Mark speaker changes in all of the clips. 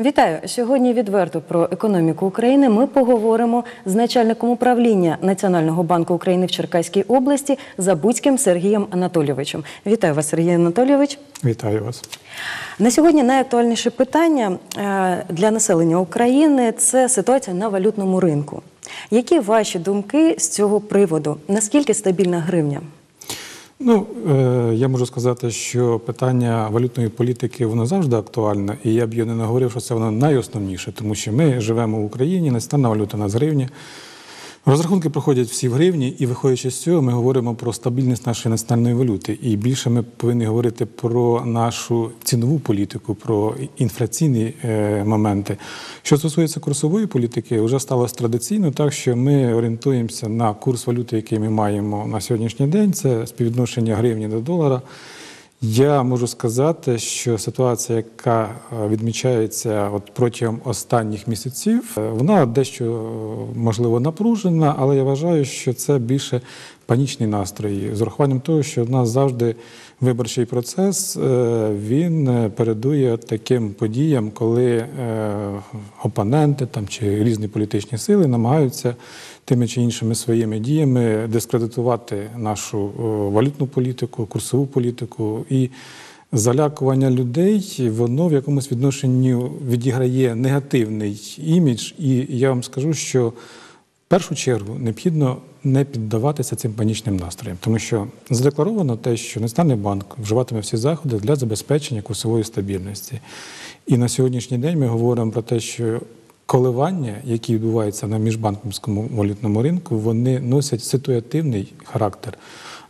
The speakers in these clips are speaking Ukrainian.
Speaker 1: Вітаю сьогодні. Відверто про економіку України. Ми поговоримо з начальником управління Національного банку України в Черкаській області Забудським Сергієм Анатолійовичем. Вітаю вас, Сергій Анатолійович.
Speaker 2: Вітаю вас.
Speaker 1: На сьогодні найактуальніше питання е, для населення України це ситуація на валютному ринку. Які ваші думки з цього приводу? Наскільки стабільна гривня?
Speaker 2: Ну, е, я можу сказати, що питання валютної політики воно завжди актуальне, і я б його не наговорив, що це воно найосновніше, тому що ми живемо в Україні, національна валюта у нас гривня. Розрахунки проходять всі в гривні, і виходячи з цього, ми говоримо про стабільність нашої національної валюти. І більше ми повинні говорити про нашу цінову політику, про інфляційні е, моменти. Що стосується курсової політики, вже сталося традиційно, так що ми орієнтуємося на курс валюти, який ми маємо на сьогоднішній день. Це співвідношення гривні до долара. Я можу сказати, що ситуація, яка е, відмічається от протягом останніх місяців, е, вона дещо е, можливо напружена, але я вважаю, що це більше панічні настрої з урахуванням того, що в нас завжди виборчий процес він передує таким подіям, коли опоненти там чи різні політичні сили намагаються тими чи іншими своїми діями дискредитувати нашу валютну політику, курсову політику і залякування людей, воно в якомусь відношенні відіграє негативний імідж. І я вам скажу, що в першу чергу необхідно не піддаватися цим панічним настроям, тому що задекларовано те, що Національний банк вживатиме всі заходи для забезпечення курсової стабільності. І на сьогоднішній день ми говоримо про те, що коливання, які відбуваються на міжбанківському валютному ринку, вони носять ситуативний характер.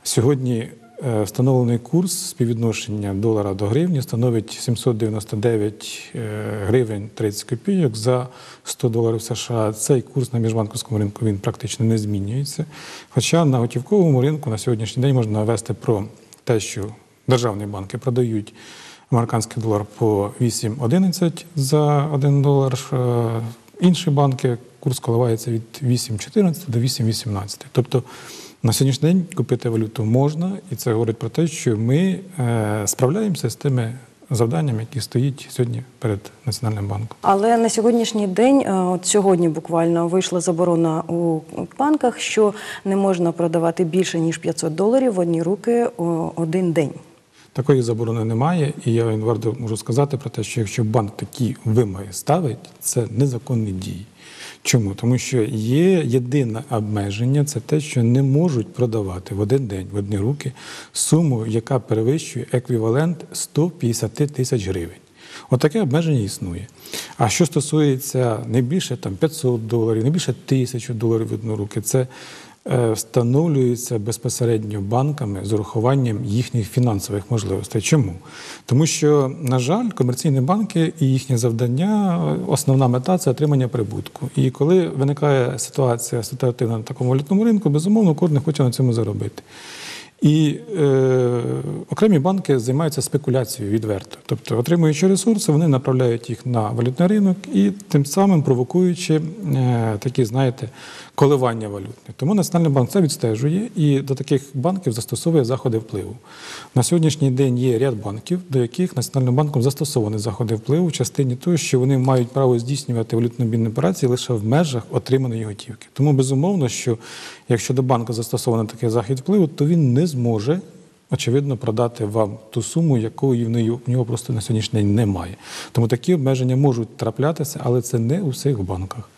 Speaker 2: Сьогодні е, встановлений курс співвідношення долара до гривні становить 799 е, гривень 30 копійок за 100 доларів США. Цей курс на міжбанківському ринку він практично не змінюється. Хоча на готівковому ринку на сьогоднішній день можна навести про те, що державні банки продають американський долар по 8,11 за 1 долар. Е, інші банки курс коливається від 8,14 до 8,18. Тобто на сьогоднішній день купити валюту можна, і це говорить про те, що ми е, справляємося з тими завданнями, які стоїть сьогодні перед національним банком.
Speaker 1: Але на сьогоднішній день, е, от сьогодні буквально вийшла заборона у банках, що не можна продавати більше ніж 500 доларів в одні руки один день.
Speaker 2: Такої заборони немає, і я варто можу сказати про те, що якщо банк такі вимоги ставить, це незаконні дії. Чому? Тому що є єдине обмеження це те, що не можуть продавати в один день в одні руки суму, яка перевищує еквівалент 150 тисяч гривень. Отаке обмеження існує. А що стосується не більше там 500 доларів, не більше тисячу доларів в одну руки, це Е, встановлюються безпосередньо банками з урахуванням їхніх фінансових можливостей. Чому? Тому що, на жаль, комерційні банки і їхнє завдання, основна мета це отримання прибутку. І коли виникає ситуація ситуативна на такому валютному ринку, безумовно, кожен хоче на цьому заробити. І е, окремі банки займаються спекуляцією відверто, тобто отримуючи ресурси, вони направляють їх на валютний ринок і тим самим провокуючи е, такі, знаєте, коливання валютне. Тому Національний банк це відстежує і до таких банків застосовує заходи впливу. На сьогоднішній день є ряд банків, до яких Національним банком застосовані заходи впливу в частині того, що вони мають право здійснювати валютно-обмінні операції лише в межах отриманої готівки. Тому безумовно, що якщо до банку застосований такий захід впливу, то він не зможе. Очевидно, продати вам ту суму, якої в нього просто на сьогоднішній день немає. Тому такі обмеження можуть траплятися, але це не у всіх банках.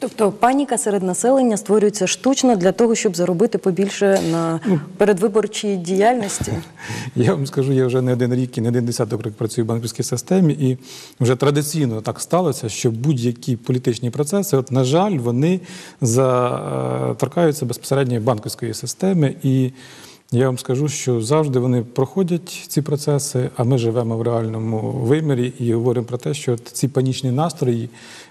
Speaker 1: Тобто паніка серед населення створюється штучно для того, щоб заробити побільше на ну, передвиборчій діяльності.
Speaker 2: Я вам скажу, я вже не один рік і не один десяток років працюю в банківській системі, і вже традиційно так сталося, що будь-які політичні процеси, от на жаль, вони заторкаються безпосередньо банківської системи і. Я вам скажу, що завжди вони проходять ці процеси, а ми живемо в реальному вимірі і говоримо про те, що ці панічні настрої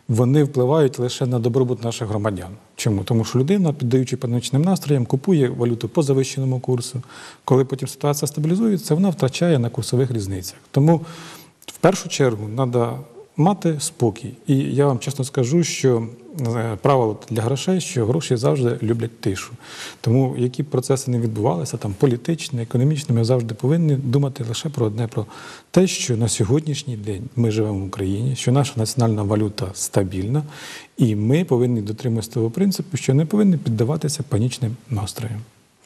Speaker 2: вони впливають лише на добробут наших громадян. Чому? Тому що людина, піддаючи панічним настроям, купує валюту по завищеному курсу. Коли потім ситуація стабілізується, вона втрачає на курсових різницях. Тому в першу чергу треба мати спокій. І я вам чесно скажу, що е, правило для грошей, що гроші завжди люблять тишу. Тому які б процеси не відбувалися, там політичні, економічні, ми завжди повинні думати лише про одне про те, що на сьогоднішній день ми живемо в Україні, що наша національна валюта стабільна, і ми повинні дотримуватися того принципу, що не повинні піддаватися панічним настроям,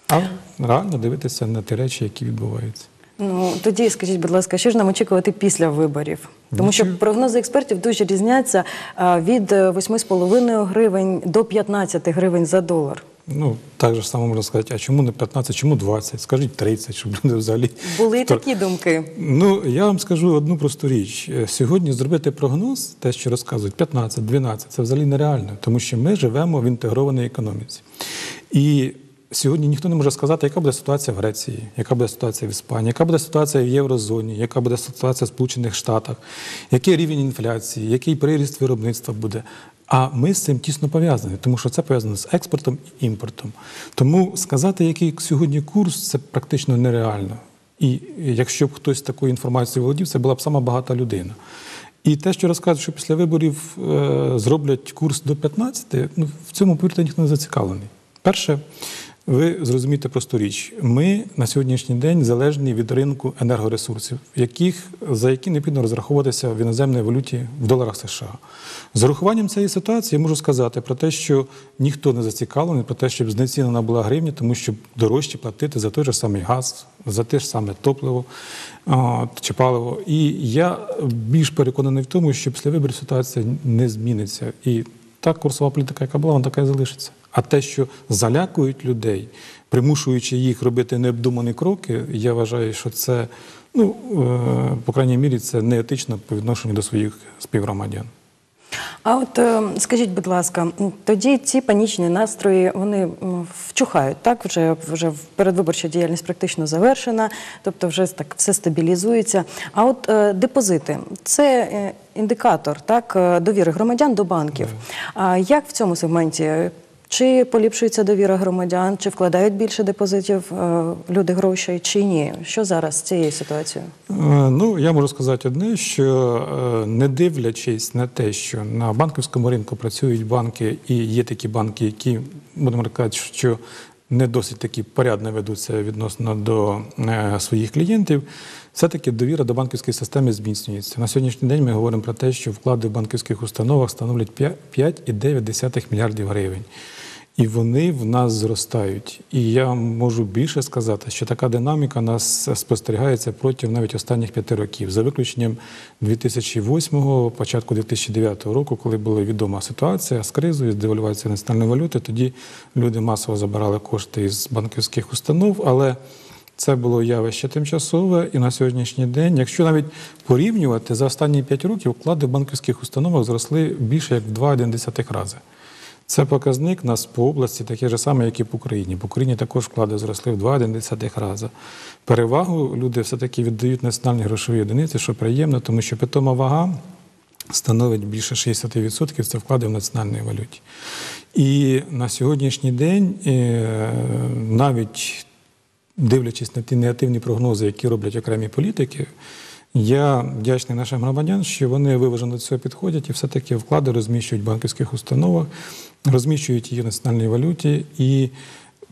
Speaker 2: а реально дивитися на ті речі, які відбуваються.
Speaker 1: Ну тоді скажіть, будь ласка, що ж нам очікувати після виборів? Тому що прогнози експертів дуже різняться від е, 8,5 гривень до 15 гривень за долар.
Speaker 2: Ну, так же само можна сказати, а чому не 15, чому 20, скажіть 30, щоб люди взагалі.
Speaker 1: Були і такі думки.
Speaker 2: Ну, я вам скажу одну просту річ. Е, Сьогодні зробити прогноз, те, що розказують, 15, 12, це взагалі нереально, тому що ми живемо в інтегрованій економіці. І сьогодні ніхто не може сказати, яка буде ситуація в Греції, яка буде ситуація в Іспанії, яка буде ситуація в Єврозоні, яка буде ситуація в Сполучених Штатах, який рівень інфляції, який приріст виробництва буде. А ми з цим тісно пов'язані, тому що це пов'язано з експортом і імпортом. Тому сказати, який сьогодні курс, це практично нереально. І якщо б хтось такою інформацією володів, це була б сама багата людина. І те, що розказують, що після виборів е, зроблять курс до 15, ну, в цьому повірте, ніхто не зацікавлений. Перше, ви зрозумієте просту річ. Ми на сьогоднішній день залежні від ринку енергоресурсів, яких, за які необхідно розраховуватися в іноземній валюті в доларах США. З урахуванням цієї ситуації я можу сказати про те, що ніхто не зацікавлений, про те, щоб знецінена була гривня, тому що дорожче платити за той же самий газ, за те ж саме топливо чи паливо. І я більш переконаний в тому, що після виборів ситуація не зміниться. І та курсова політика, яка була, вона така і залишиться. А те, що залякують людей, примушуючи їх робити необдумані кроки, я вважаю, що це, ну, е, по крайній мірі, це неетично по відношенню до своїх співгромадян.
Speaker 1: А от е, скажіть, будь ласка, тоді ці панічні настрої вони вчухають, так? Вже вже передвиборча діяльність практично завершена, тобто вже так все стабілізується. А от е, депозити це індикатор так довіри громадян до банків. А як в цьому сегменті? Чи поліпшується довіра громадян, чи вкладають більше депозитів е, люди грошей, чи ні? Що зараз з цією ситуацією?
Speaker 2: Е, Ну, я можу сказати одне, що е, не дивлячись на те, що на банківському ринку працюють банки, і є такі банки, які, будемо казати, що не досить таки порядно ведуться відносно до е, своїх клієнтів, все-таки довіра до банківської системи зміцнюється. На сьогоднішній день ми говоримо про те, що вклади в банківських установах становлять 5,9 мільярдів гривень. І вони в нас зростають. І я можу більше сказати, що така динаміка нас спостерігається протягом навіть останніх п'яти років, за виключенням 2008-го, початку 2009 року, коли була відома ситуація з кризою, з девальвацією національної валюти. Тоді люди масово забирали кошти із банківських установ, але це було явище тимчасове, і на сьогоднішній день, якщо навіть порівнювати за останні 5 років, вклади в банківських установах зросли більше як в 2,1 рази. Це показник нас по області такий же самий, як і по Україні. По Україні також вклади зросли в 2,1 рази. Перевагу люди все-таки віддають національній грошовій одиниці, що приємно, тому що питома вага становить більше 60% це вклади в національній валюті. І на сьогоднішній день е, навіть дивлячись на ті негативні прогнози, які роблять окремі політики, я вдячний нашим громадянам, що вони виважено до цього підходять і все-таки вклади розміщують в банківських установах, розміщують її в національній валюті. І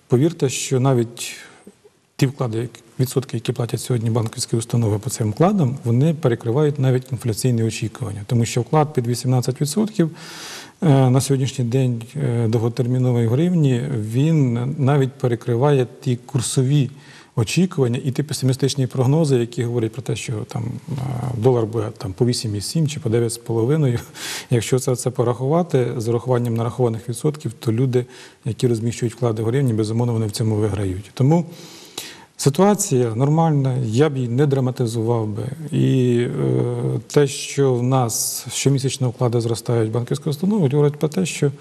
Speaker 2: повірте, що навіть ті вклади, відсотки, які платять сьогодні банківські установи по цим вкладам, вони перекривають навіть інфляційні очікування, тому що вклад під 18% е, на сьогоднішній день е, довготермінової гривні він навіть перекриває ті курсові очікування і ті песимістичні прогнози, які говорять про те, що там е, долар буде там по 8,7 чи по 9,5. Якщо це, це порахувати з урахуванням нарахованих відсотків, то люди, які розміщують вклади в гривні, безумовно вони в цьому виграють. Тому Ситуація нормальна, я б її не драматизував би. І е, те, що в нас щомісячно вклади зростають в банківську установу, говорить про те, що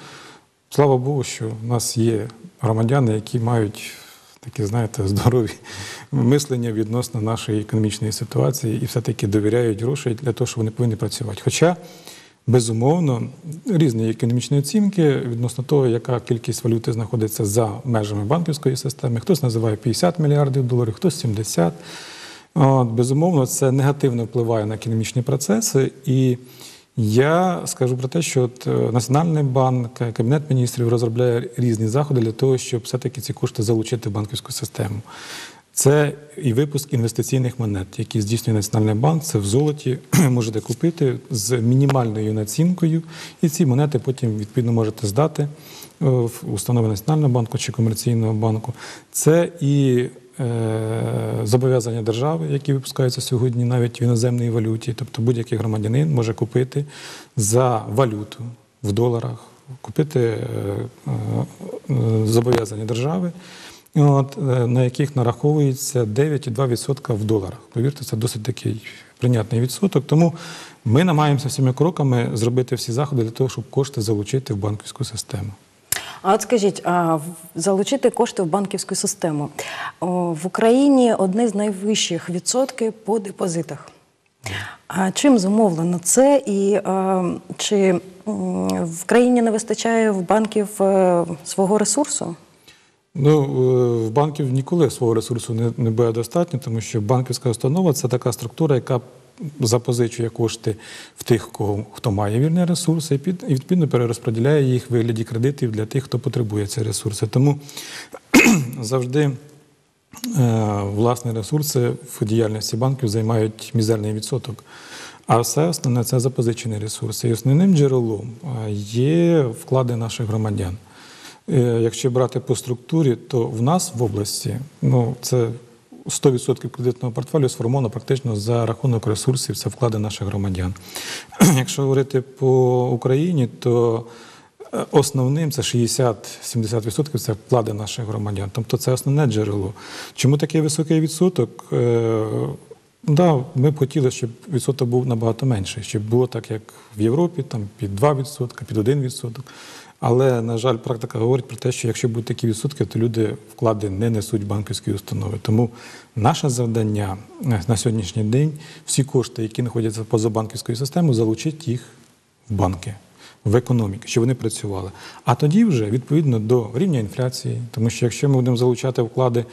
Speaker 2: слава Богу, що в нас є громадяни, які мають такі, знаєте, здорові мислення відносно нашої економічної ситуації і все-таки довіряють грошей для того, що вони повинні працювати. Хоча Безумовно, різні економічні оцінки відносно того, яка кількість валюти знаходиться за межами банківської системи. Хтось називає 50 мільярдів доларів, хтось 70. От, безумовно, це негативно впливає на економічні процеси. І Я скажу про те, що от, е, Національний банк, е, Кабінет міністрів розробляє різні заходи для того, щоб все-таки ці кошти залучити в банківську систему. Це і випуск інвестиційних монет, які здійснює Національний банк. Це в золоті можете купити з мінімальною націнкою, і ці монети потім відповідно можете здати е, в установи Національного банку чи комерційного банку. Це і зобов'язання держави, які випускаються сьогодні навіть в іноземній валюті. Тобто будь-який громадянин може купити за валюту в доларах, купити е, е, е, зобов'язання держави. От, е, на яких нараховується 9,2% в доларах. Повірте, це досить такий прийнятний відсоток. Тому ми намагаємося всіми кроками зробити всі заходи для того, щоб кошти залучити в банківську систему.
Speaker 1: А от скажіть, а залучити кошти в банківську систему О, в Україні одне з найвищих відсотків по депозитах. А чим зумовлено це? І е, чи в країні не вистачає в банків е, свого ресурсу?
Speaker 2: Ну, е, в банків ніколи свого ресурсу не, не буде достатньо, тому що банківська установа це така структура, яка запозичує кошти в тих, кого хто має вільні ресурси, і відповідно перерозподіляє їх в вигляді кредитів для тих, хто потребує ці ресурси. Тому завжди е, власні ресурси в діяльності банків займають мізерний відсоток. А все основне це запозичені ресурси. І основним джерелом е, є вклади наших громадян. Е, Якщо брати по структурі, то в нас в області ну, це 100% кредитного портфелю сформовано практично за рахунок ресурсів, це вклади наших громадян. Якщо говорити по Україні, то е, основним це 60-70% це вклади наших громадян. Тобто це основне джерело. Чому такий високий відсоток? Е, Да, ми б хотіли, щоб відсоток був набагато менший, щоб було так, як в Європі, там під 2%, під 1%. Але, на жаль, практика говорить про те, що якщо будуть такі відсотки, то люди вклади не несуть банківські установи. Тому наше завдання е, на сьогоднішній день всі кошти, які знаходяться поза банківською системою, залучити їх в банки. В економіку, щоб вони працювали. А тоді вже відповідно до рівня інфляції, тому що якщо ми будемо залучати вклади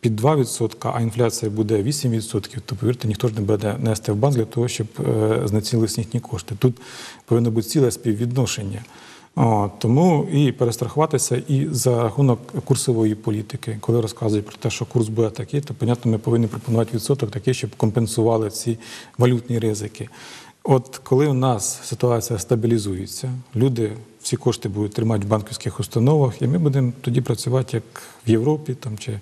Speaker 2: під 2%, а інфляція буде 8%, то повірте, ніхто ж не буде нести в банк для того, щоб е, знецілились їхні кошти. Тут повинно бути ціле співвідношення. О, тому і перестрахуватися і за рахунок курсової політики, коли розказують про те, що курс буде такий, то понятно, ми повинні пропонувати відсоток такий, щоб компенсували ці валютні ризики. От коли у нас ситуація стабілізується, люди всі кошти будуть тримати в банківських установах, і ми будемо тоді працювати як в Європі там чи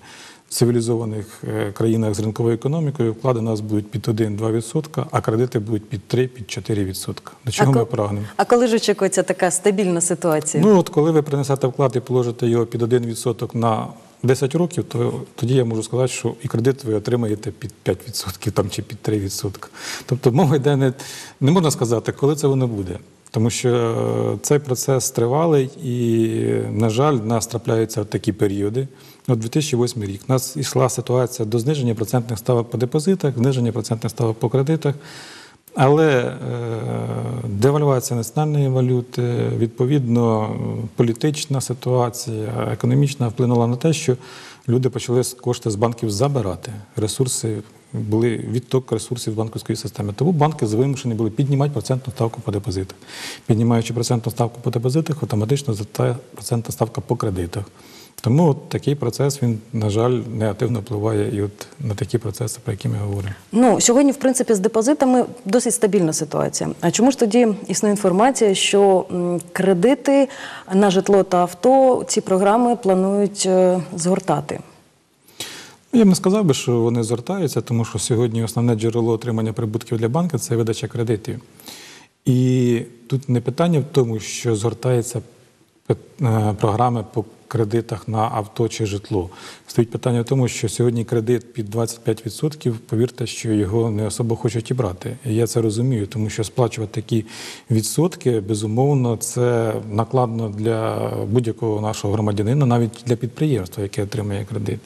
Speaker 2: цивілізованих е, країнах з ринковою економікою. Вклади у нас будуть під 1-2%, а кредити будуть під 3-4%. До чого
Speaker 1: а,
Speaker 2: ми прагнемо?
Speaker 1: а коли ж очікується така стабільна ситуація?
Speaker 2: Ну от коли ви принесете вклад і положите його під 1% на 10 років, то тоді я можу сказати, що і кредит ви отримаєте під 5% там, чи під 3%. Тобто мова йде не, не можна сказати, коли це воно буде. Тому що е, цей процес тривалий і, на жаль, в нас трапляються такі періоди. От 2008 рік у нас йшла ситуація до зниження процентних ставок по депозитах, зниження процентних ставок по кредитах. Але е, девальвація національної валюти, відповідно, політична ситуація, економічна вплинула на те, що люди почали кошти з банків забирати. Ресурси були відток ресурсів з банківської системи. Тому банки вимушені були піднімати процентну ставку по депозитах. Піднімаючи процентну ставку по депозитах, автоматично зростає процентна ставка по кредитах. Тому от такий процес він, на жаль, негативно впливає і от на такі процеси, про які ми говоримо.
Speaker 1: Ну сьогодні, в принципі, з депозитами досить стабільна ситуація. А чому ж тоді існує інформація, що кредити на житло та авто ці програми планують е, згортати?
Speaker 2: Ну, Я б не сказав би, що вони звертаються, тому що сьогодні основне джерело отримання прибутків для банку це видача кредитів. І тут не питання в тому, що згортаються е, програми по кредитах на авто чи житло. Стоїть питання в тому, що сьогодні кредит під 25%, повірте, що його не особо хочуть і брати. І я це розумію, тому що сплачувати такі відсотки, безумовно, це накладно для будь-якого нашого громадянина, навіть для підприємства, яке отримує кредит.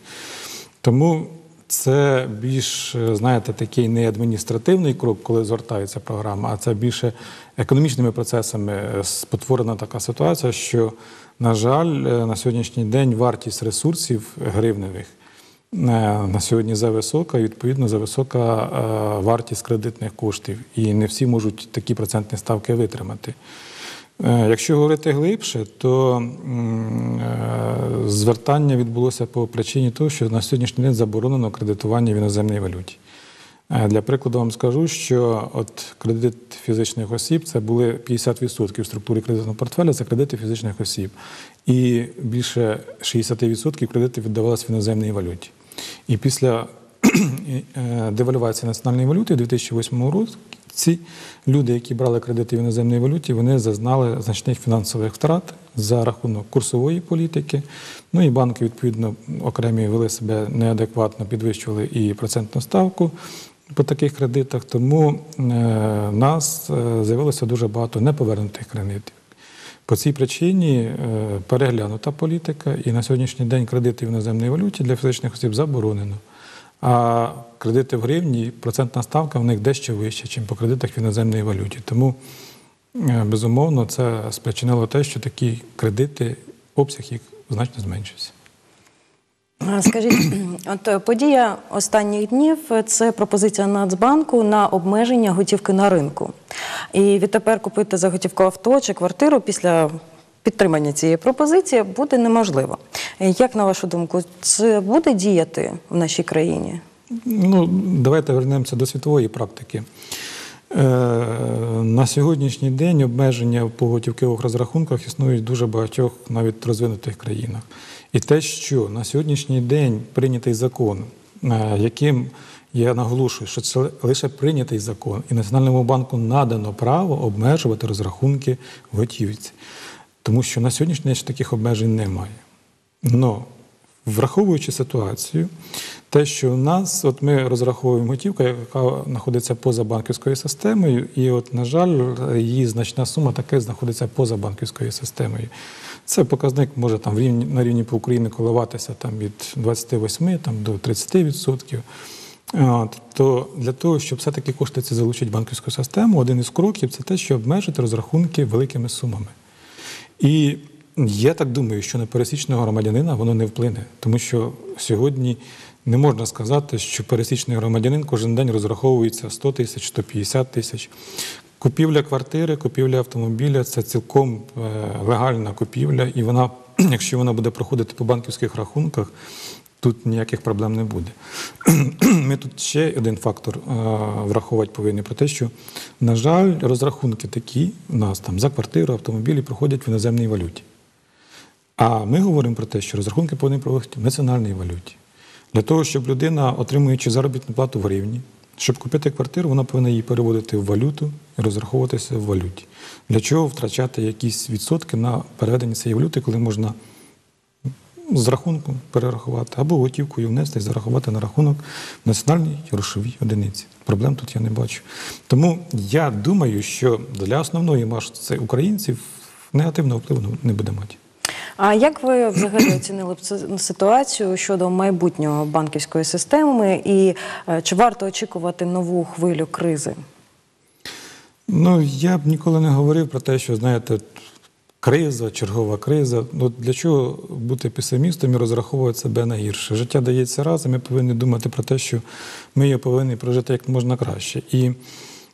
Speaker 2: Тому це більш, е, знаєте, такий не адміністративний крок, коли згортається програма, а це більше економічними процесами е, спотворена така ситуація, що, на жаль, е, на сьогоднішній день вартість ресурсів гривневих на сьогодні зависока, і відповідно зависока е, вартість кредитних коштів. І не всі можуть такі процентні ставки витримати. Е, Якщо говорити глибше, то е, звертання відбулося по причині того, що на сьогоднішній день заборонено кредитування в іноземній валюті. Е, Для прикладу вам скажу, що от кредит фізичних осіб це були 50% в структурі кредитного портфеля, це кредити фізичних осіб. І більше 60% кредитів віддавалося в іноземній валюті. І після девальвації національної валюти у 2008 році люди, які брали кредити в іноземній валюті, вони зазнали значних фінансових втрат за рахунок курсової політики. Ну і банки, відповідно, окремі вели себе неадекватно, підвищували і процентну ставку по таких кредитах. Тому е, в нас е, з'явилося дуже багато неповернутих кредитів. По цій причині е, переглянута політика, і на сьогоднішній день кредити в іноземній валюті для фізичних осіб заборонено. А кредити в гривні, процентна ставка в них дещо вища, ніж по кредитах в іноземній валюті. Тому, е, безумовно, це спричинило те, що такі кредити, обсяг їх значно зменшився.
Speaker 1: Скажіть, от е, подія останніх днів це пропозиція Нацбанку на обмеження готівки на ринку. І відтепер купити за готівку авто чи квартиру після підтримання цієї пропозиції буде неможливо. Як на вашу думку, це буде діяти в нашій країні?
Speaker 2: Ну, давайте вернемося до світової практики. Е, на сьогоднішній день обмеження по готівкових розрахунках існують в дуже багатьох навіть розвинутих країнах. І те, що на сьогоднішній день прийнятий закон, е, яким я наголошую, що це лише прийнятий закон, і Національному банку надано право обмежувати розрахунки готівці. Тому що на сьогоднішній день таких обмежень немає. Но враховуючи ситуацію, те, що в нас, от ми розраховуємо готівку, яка знаходиться поза банківською системою, і от, на жаль, її значна сума таки знаходиться поза банківською системою. Це показник може там в рівні, на рівні по Україні коливатися там, від 28 там, до 30%. От, то для того, щоб все-таки кошти ці залучити банківську систему, один із кроків це те, що обмежити розрахунки великими сумами. І я так думаю, що на пересічного громадянина воно не вплине, тому що сьогодні не можна сказати, що пересічний громадянин кожен день розраховується 100 тисяч, 150 тисяч. Купівля квартири, купівля автомобіля це цілком е, легальна купівля, і вона, якщо вона буде проходити по банківських рахунках, тут ніяких проблем не буде. Ми тут ще один фактор е, враховувати повинні про те, що, на жаль, розрахунки такі у нас там за квартиру, автомобілі проходять в іноземній валюті. А ми говоримо про те, що розрахунки повинні проводити в національній валюті. Для того, щоб людина, отримуючи заробітну плату в гривні, щоб купити квартиру, вона повинна її переводити в валюту і розраховуватися в валюті. Для чого втрачати якісь відсотки на переведення цієї валюти, коли можна з рахунку перерахувати або готівкою внести і зарахувати на рахунок в національній грошовій одиниці. Проблем тут я не бачу. Тому я думаю, що для основної маси українців негативного впливу не буде мати.
Speaker 1: А як ви взагалі оцінили б ситуацію щодо майбутнього банківської системи і е, чи варто очікувати нову хвилю кризи?
Speaker 2: Ну, я б ніколи не говорив про те, що, знаєте, криза, чергова криза. Ну, для чого бути песимістом і розраховувати себе на гірше? Життя дається раз, і ми повинні думати про те, що ми його повинні прожити як можна краще. І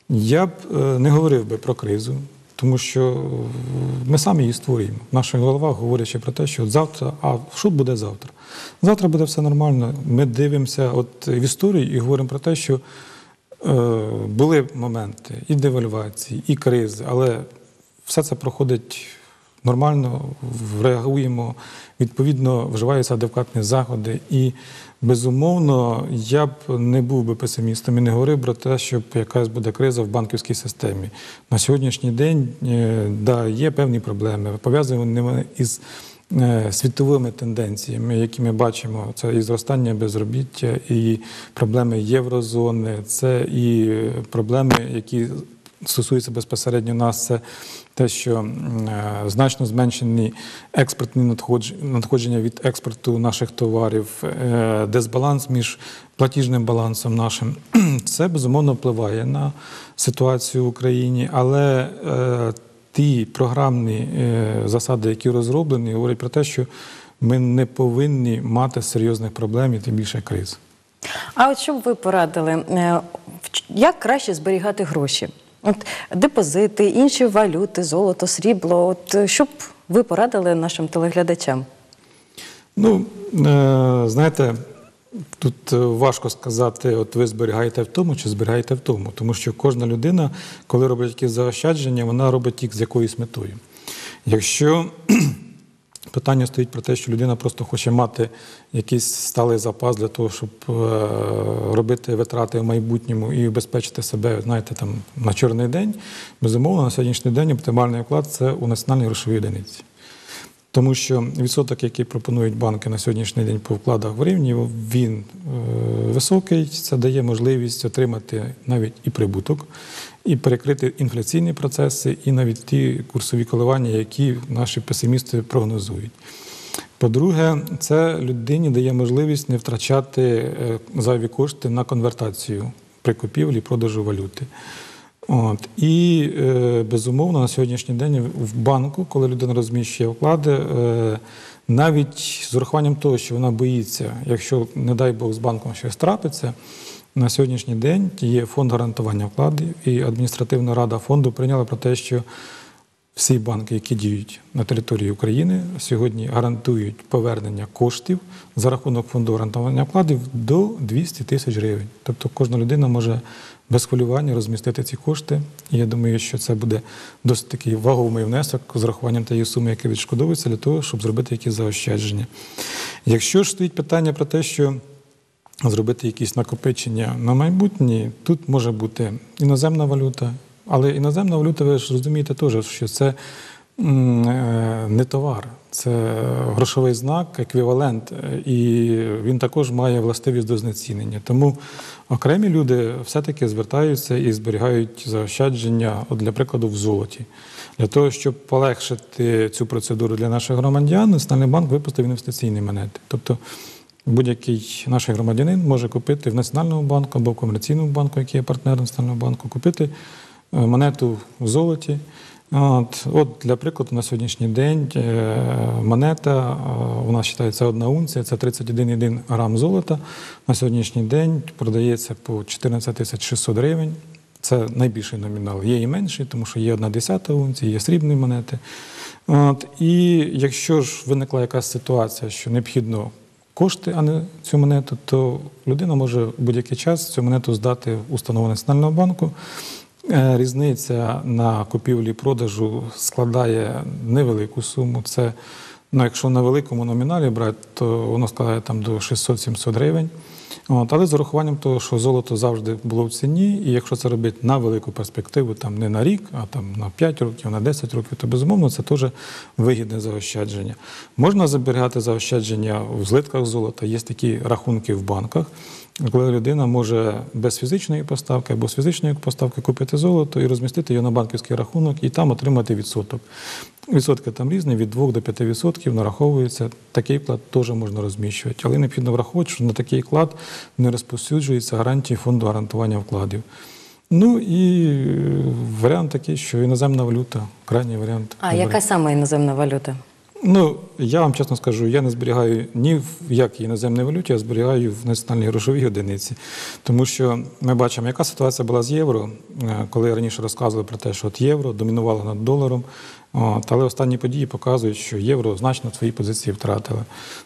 Speaker 2: я б е, не говорив би про кризу, тому що ми самі її створюємо. В наших головах говорячи про те, що завтра, а що буде завтра? Завтра буде все нормально. Ми дивимося от в історію і говоримо про те, що е, були моменти і девальвації, і кризи, але все це проходить нормально, реагуємо, відповідно, вживаються адекватні заходи. І, безумовно, я б не був би песимістом і не говорив про те, що якась буде криза в банківській системі. На сьогоднішній день е, да, є певні проблеми, пов'язані вони із е, світовими тенденціями, які ми бачимо, це і зростання безробіття, і проблеми єврозони, це і проблеми, які стосуються безпосередньо нас, це те, що е, значно зменшені експортні надходження від експорту наших товарів, е, дисбаланс між платіжним балансом нашим. Це безумовно впливає на ситуацію в Україні, але е, ті програмні засади, які розроблені, говорять про те, що ми не повинні мати серйозних проблем і тим більше криз.
Speaker 1: А от що б ви порадили, як краще зберігати гроші? От депозити, інші валюти, золото, срібло. От е, що б ви порадили нашим телеглядачам?
Speaker 2: Ну, е, знаєте, тут е, важко сказати, от ви зберігаєте в тому чи зберігаєте в тому, тому що кожна людина, коли робить якісь заощадження, вона робить їх з якоюсь метою. Якщо питання стоїть про те, що людина просто хоче мати якийсь сталий запас для того, щоб е, робити витрати в майбутньому і убезпечити себе, знаєте, там на чорний день, безумовно, на сьогоднішній день оптимальний вклад це у національній грошовій одиниці. Тому що відсоток, який пропонують банки на сьогоднішній день по вкладах в гривні, він е, високий. Це дає можливість отримати навіть і прибуток, і перекрити інфляційні процеси, і навіть ті курсові коливання, які наші песимісти прогнозують. По-друге, це людині дає можливість не втрачати е, зайві кошти на конвертацію при купівлі і продажу валюти. От. І е, безумовно на сьогоднішній день в банку, коли людина розміщує вклади, е, навіть з урахуванням того, що вона боїться, якщо, не дай Бог, з банком щось трапиться, на сьогоднішній день є фонд гарантування вкладів, і адміністративна рада фонду прийняла про те, що всі банки, які діють на території України, сьогодні гарантують повернення коштів за рахунок фонду гарантування вкладів до 200 тисяч гривень. Тобто кожна людина може без хвилювання розмістити ці кошти. І я думаю, що це буде досить такий ваговий внесок з рахуванням тієї суми, яка відшкодовується, для того, щоб зробити якісь заощадження. Якщо ж стоїть питання про те, що зробити якісь накопичення на майбутнє, тут може бути іноземна валюта, але іноземна валюта, ви ж розумієте теж, що це е, не товар, це грошовий знак, еквівалент, і він також має властивість до знецінення. Тому окремі люди все-таки звертаються і зберігають заощадження, от, для прикладу, в золоті. Для того, щоб полегшити цю процедуру для наших громадян, Національний банк випустив інвестиційні монети. Тобто Будь-який наш громадянин може купити в Національному банку або в комерційному банку, який є партнером Національного банку, купити е, монету в золоті. От, от для прикладу, на сьогоднішній день е, монета е, у нас вважається одна унція, це 31,1 грам золота. На сьогоднішній день продається по 14 600 гривень. Це найбільший номінал. Є і менший, тому що є одна десята унція, є срібні монети. От, і якщо ж виникла якась ситуація, що необхідно кошти, а не цю монету, то людина може в будь-який час цю монету здати в установу Національного банку. Е, Різниця на купівлі і продажу складає невелику суму. Це, ну, якщо на великому номіналі брати, то воно складає там до 600-700 гривень. От, але з урахуванням того, що золото завжди було в ціні, і якщо це робити на велику перспективу, там не на рік, а там на 5 років, на 10 років, то безумовно це теж вигідне заощадження. Можна зберігати заощадження в злитках золота, є такі рахунки в банках, коли людина може без фізичної поставки або з фізичної поставки купити золото і розмістити його на банківський рахунок і там отримати відсоток. Відсотки там різні, від 2 до 5 відсотків нараховується. Такий вклад теж можна розміщувати. Але необхідно враховувати, що на такий вклад не розповсюджуються гарантії фонду гарантування вкладів. Ну і е, варіант такий, що іноземна валюта, крайній варіант.
Speaker 1: А яка саме іноземна валюта?
Speaker 2: Ну, я вам чесно скажу, я не зберігаю ні в якій іноземній валюті, я зберігаю в національній грошовій одиниці. Тому що ми бачимо, яка ситуація була з євро, коли я раніше розказували про те, що от євро домінувало над доларом. От, але останні події показують, що євро значно свої позиції втратили.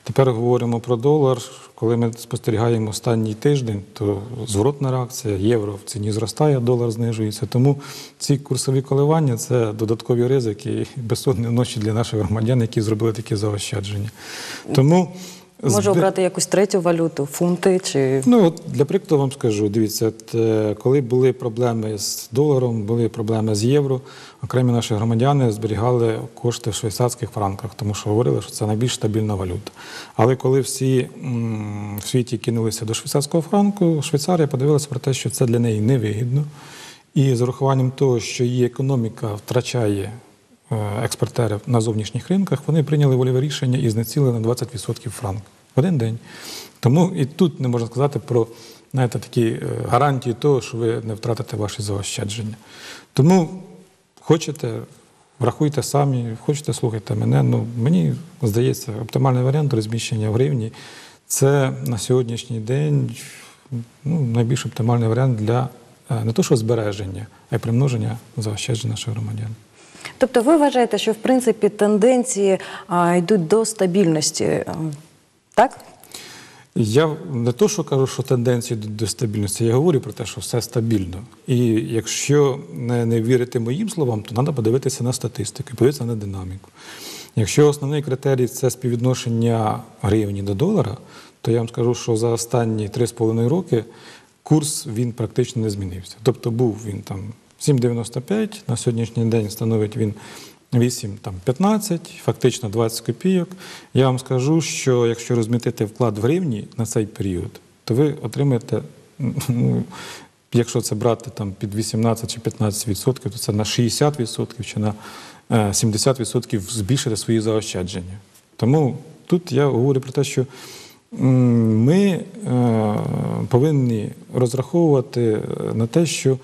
Speaker 2: Тепер говоримо про долар. Коли ми спостерігаємо останній тиждень, то зворотна реакція євро в ціні зростає, долар знижується. Тому ці курсові коливання це додаткові ризики і безсонні ночі для наших громадян, які зробили такі заощадження. Тому
Speaker 1: Може обрати якусь третю валюту, фунти чи
Speaker 2: Ну, от для прикладу вам скажу, дивіться, от, е, коли були проблеми з доларом, були проблеми з євро, окремі наші громадяни зберігали кошти в швейцарських франках, тому що говорили, що це найбільш стабільна валюта. Але коли всі м, в світі кинулися до швейцарського франку, Швейцарія подивилася про те, що це для неї невигідно. І з урахуванням того, що її економіка втрачає експортерів на зовнішніх ринках, вони прийняли вольове рішення і знецілили на 20% франк в один день. Тому і тут не можна сказати про знаєте, такі е, гарантії того, що ви не втратите ваші заощадження. Тому хочете Врахуйте самі, хочете слухайте мене. Ну мені здається, оптимальний варіант розміщення в гривні це на сьогоднішній день ну, найбільш оптимальний варіант для е, не то, що збереження, а й примноження заощаджень наших громадян.
Speaker 1: Тобто ви вважаєте, що в принципі тенденції йдуть до стабільності, так?
Speaker 2: Я не то, що кажу, що тенденції до стабільності, я говорю про те, що все стабільно. І якщо не, не вірити моїм словам, то треба подивитися на статистику, подивитися на динаміку. Якщо основний критерій це співвідношення гривні до долара, то я вам скажу, що за останні 3,5 роки курс він практично не змінився. Тобто був він там 7,95, на сьогоднішній день становить він 8, там 15, фактично 20 копійок. Я вам скажу, що якщо розмітити вклад в гривні на цей період, то ви отримаєте, ну, якщо це брати там під 18 чи 15 відсотків, то це на 60 відсотків чи на е, 70 відсотків збільшити свої заощадження. Тому тут я говорю про те, що ми е, повинні розраховувати е, на те, що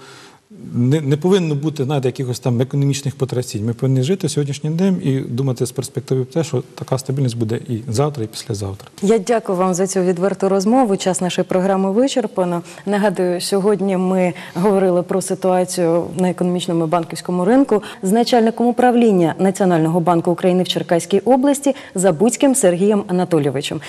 Speaker 2: не, не повинно бути знаєте, якихось там економічних потрясінь. Ми повинні жити сьогоднішнім днем і думати з перспективи те, що така стабільність буде і завтра, і післязавтра.
Speaker 1: Я дякую вам за цю відверту розмову. Час нашої програми вичерпано. Нагадую, сьогодні ми говорили про ситуацію на економічному і банківському ринку з начальником управління Національного банку України в Черкаській області Забудським Сергієм Анатолійовичем.